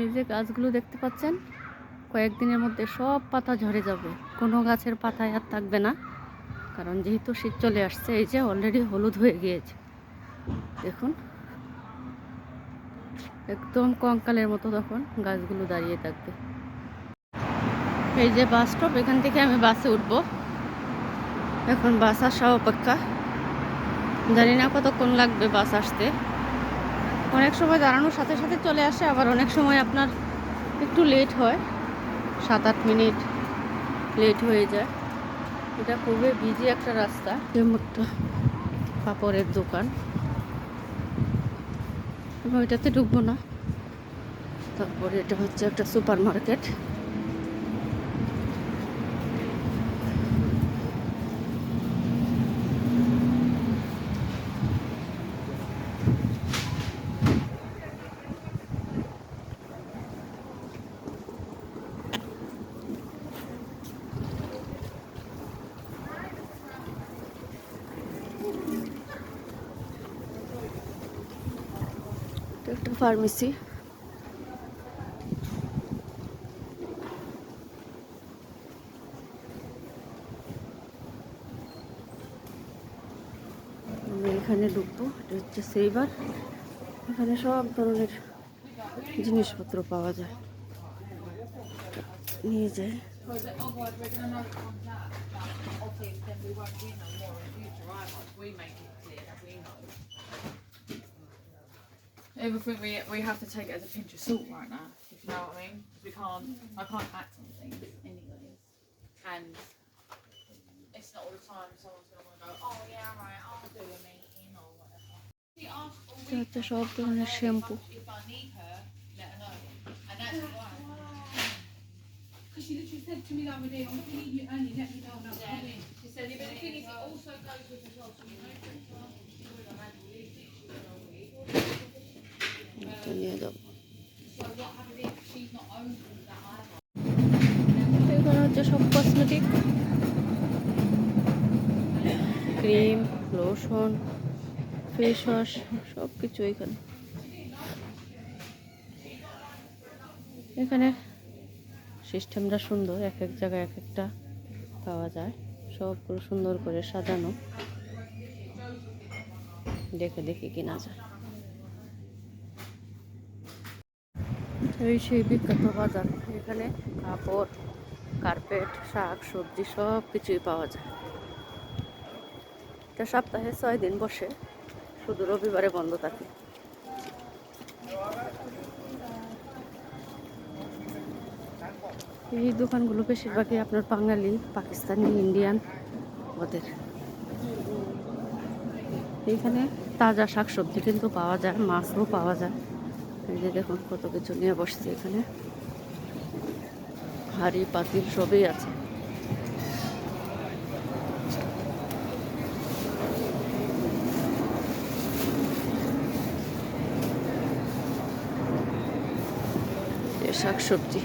এই যে গাছগুলো দেখতে পাচ্ছেন, কয়েকদিনের মধ্যে সব পাতা ঝরে যাবে। কোনো গাছের পাতায় আর থাকবে না, কারণ যেহেতু শীত চলে আসছে, এই যে অলরেডি হলুদ হয়ে গিয়েছে। দেখুন, একদম কঙ্কালের মতো তখন গাছগুলো দাঁড়িয়ে থাকবে। এই যে বাস স্টপ এখান থেকে আমি বাসে উঠবো। এখন বাস আসা অপেক্ষা। জানি না কতক্ষণ লাগবে বাস আসতে। অনেক সময় দাঁড়ানোর সাথে সাথে চলে আসে, আবার অনেক সময় আপনার একটু লেট হয়। সাত আট মিনিট লেট হয়ে যায়। এটা খুবই বিজি একটা রাস্তা। একটা পাপড়ের দোকান। এবং ওইটাতে ঢুকবো না। তারপরে এটা হচ্ছে একটা সুপার মার্কেট একটা ফার্মেসি এখানে ঢুকবো, এটা হচ্ছে সেইবার। এখানে সব ধরনের জিনিসপত্র পাওয়া যায়। নিয়ে যাই। everything we we have to take it as a pinch of salt right now, if you know what I mean. We can't I can't act on things anyways. And it's not all the time someone's gonna wanna go, Oh yeah, right, I'll do a meeting or whatever. She asked all the if, I- if I need her, let her know. And that's why. Because she literally said to me the other day, I'm going you early, let me know and I'll. She said, But the thing is, it also goes with as well, so you know, for example, she would have had to leave, she would have that either? এখানে হচ্ছে সব cosmetic cream lotion face wash সব কিছু এখানে এখানে সিস্টেমটা সুন্দর, এক এক জায়গায় এক একটা পাওয়া যায়। সবগুলো সুন্দর করে সাজানো। দেখে দেখে কেনা যায়। এই সেই বিখ্যাত বাজার। এখানে কাপড়, কার্পেট, শাক, সবজি সব কিছুই পাওয়া যায়। এটা সপ্তাহে ছয় দিন বসে, শুধু রবিবারে বন্ধ থাকে। এই দোকানগুলো বেশিরভাগই আপনার বাঙালি, পাকিস্তানি, ইন্ডিয়ান ওদের। এইখানে তাজা শাকসবজি কিন্তু পাওয়া যায়, মাছও পাওয়া যায়। এই যে দেখুন কত কিছু নিয়ে বসছে এখানে। হাড়ি পাতিল সবই আছে। শাক সবজি